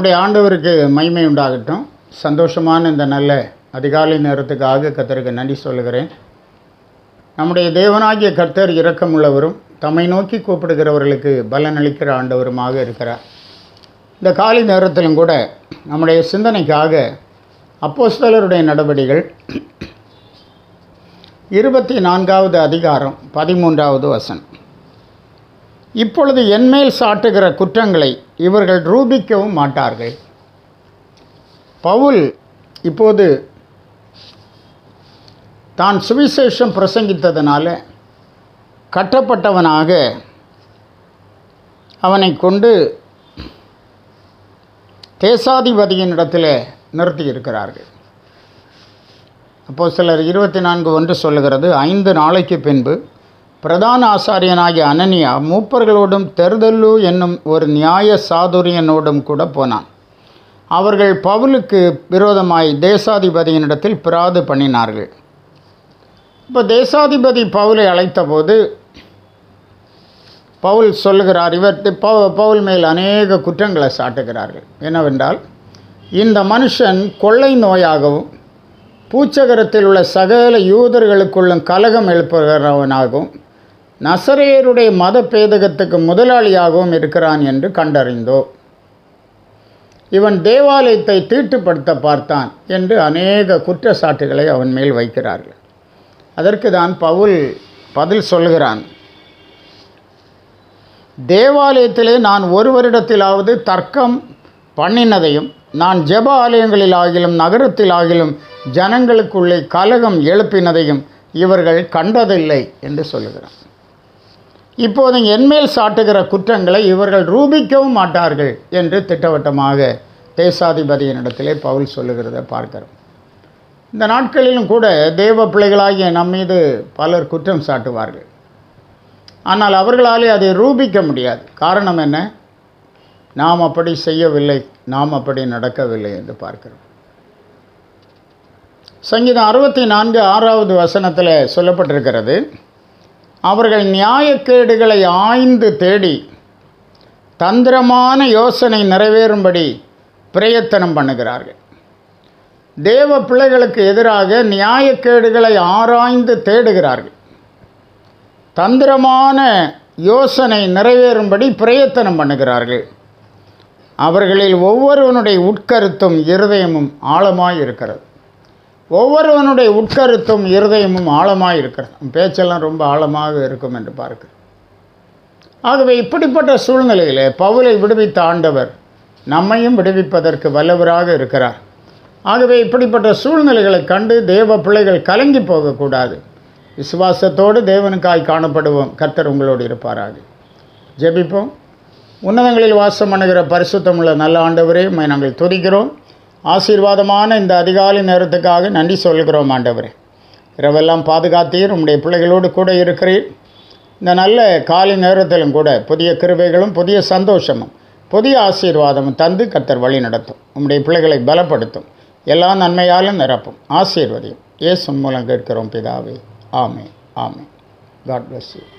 நம்முடைய ஆண்டவருக்கு மகிமை உண்டாகட்டும். சந்தோஷமான இந்த நல்ல அதிகாலை நேரத்துக்காக கர்த்தருக்கு நன்றி சொல்லுகிறேன். நம்முடைய தேவனாகிய கர்த்தர் இரக்கமுள்ளவரும் தம்மை நோக்கி கூப்பிடுகிறவர்களுக்கு பலனளிக்கிற ஆண்டவருமாக இருக்கிறார். இந்த காலை நேரத்திலும் கூட நம்முடைய சிந்தனைக்காக அப்போஸ்தலருடைய நடவடிகள் இருபத்தி நான்காவது அதிகாரம் பதிமூன்றாவது வசனம். இப்பொழுது என்மேல் சாட்டுகிற குற்றங்களை இவர்கள் ரூபிக்கவும் மாட்டார்கள். பவுல் இப்போது தான் சுவிசேஷம் பிரசங்கித்ததனால கட்டப்பட்டவனாக அவனை கொண்டு தேசாதிபதியின் நிறுத்தியிருக்கிறார்கள். நிறுத்தி அப்போ சிலர் இருபத்தி நான்கு ஒன்று சொல்லுகிறது ஐந்து நாளைக்கு பின்பு பிரதான ஆசாரியனாகிய அனனியா மூப்பர்களோடும் தெருதல்லு என்னும் ஒரு நியாய சாதுரியனோடும் கூட போனான். அவர்கள் பவுலுக்கு விரோதமாய் தேசாதிபதியினிடத்தில் பிராது பண்ணினார்கள். இப்போ தேசாதிபதி பவுலை அழைத்தபோது பவுல் சொல்லுகிறார் இவர் பவு- பவுல் மேல் அநேக குற்றங்களை சாட்டுகிறார்கள். என்னவென்றால் இந்த மனுஷன் கொள்ளை நோயாகவும் பூச்சகரத்தில் உள்ள சகல யூதர்களுக்குள்ளும் கலகம் எழுப்புகிறவனாகவும் நசரேயருடைய மத பேதகத்துக்கு முதலாளியாகவும் இருக்கிறான் என்று கண்டறிந்தோம் இவன் தேவாலயத்தை தீட்டுப்படுத்த பார்த்தான் என்று அநேக குற்றச்சாட்டுகளை அவன் மேல் வைக்கிறார்கள். அதற்கு தான் பவுல் பதில் சொல்கிறான். தேவாலயத்திலே நான் ஒரு வருடத்திலாவது தர்க்கம் பண்ணினதையும் நான் ஜெப ஆலயங்களிலாகிலும் நகரத்திலாகிலும் ஜனங்களுக்குள்ளே கலகம் எழுப்பினதையும் இவர்கள் கண்டதில்லை என்று சொல்லுகிறான் இப்போது என்மேல் சாட்டுகிற குற்றங்களை இவர்கள் ரூபிக்கவும் மாட்டார்கள் என்று திட்டவட்டமாக தேசாதிபதியினிடத்திலே பவுல் சொல்லுகிறத பார்க்கிறோம். இந்த நாட்களிலும் கூட தேவ பிள்ளைகளாகிய நம் மீது பலர் குற்றம் சாட்டுவார்கள். ஆனால் அவர்களாலே அதை ரூபிக்க முடியாது. காரணம் என்ன? நாம் அப்படி செய்யவில்லை நாம் அப்படி நடக்கவில்லை என்று பார்க்கிறோம். சங்கீதம் அறுபத்தி நான்கு ஆறாவது வசனத்தில் சொல்லப்பட்டிருக்கிறது. அவர்கள் நியாயக்கேடுகளை ஆய்ந்து தேடி தந்திரமான யோசனை நிறைவேறும்படி பிரயத்தனம் பண்ணுகிறார்கள். தேவ பிள்ளைகளுக்கு எதிராக நியாயக்கேடுகளை ஆராய்ந்து தேடுகிறார்கள். தந்திரமான யோசனை நிறைவேறும்படி பிரயத்தனம் பண்ணுகிறார்கள். அவர்களில் ஒவ்வொருவனுடைய உட்கருத்தும் இருதயமும் ஆழமாய் இருக்கிறது ஒவ்வொருவனுடைய உட்கருத்தும் இருதயமும் ஆழமாக இருக்கிறது பேச்செல்லாம் ரொம்ப ஆழமாக இருக்கும் என்று பார்க்க ஆகவே இப்படிப்பட்ட சூழ்நிலையிலே பவுலை விடுவித்த ஆண்டவர் நம்மையும் விடுவிப்பதற்கு வல்லவராக இருக்கிறார். ஆகவே இப்படிப்பட்ட சூழ்நிலைகளை கண்டு தேவ பிள்ளைகள் கலங்கி போகக்கூடாது. விசுவாசத்தோடு தேவனுக்காய் காணப்படுவோம். கர்த்தர் உங்களோடு இருப்பாராக. ஜெபிப்போம். உன்னதங்களில் வாசம் பண்ணுகிற பரிசுத்தமுள்ள நல்ல ஆண்டவரே நாங்கள் துதிக்கிறோம். ஆசீர்வாதமான இந்த அதிகாலை நேரத்துக்காக நன்றி சொல்கிறோம் ஆண்டவரே. இரவெல்லாம் பாதுகாத்தீர். உம்முடைய பிள்ளைகளோடு கூட இருக்கிறீர். இந்த நல்ல காலை நேரத்திலும் கூட புதிய கிருவைகளும் புதிய சந்தோஷமும் புதிய ஆசீர்வாதமும் தந்து கத்தர் வழி நடத்தும். உம்முடைய பிள்ளைகளை பலப்படுத்தும். எல்லா நன்மையாலும் நிரப்பும். ஆசீர்வதியும். இயேசு மூலம் கேட்கிறோம் பிதாவே. ஆமே ஆமே காட் பிளஸ் யூ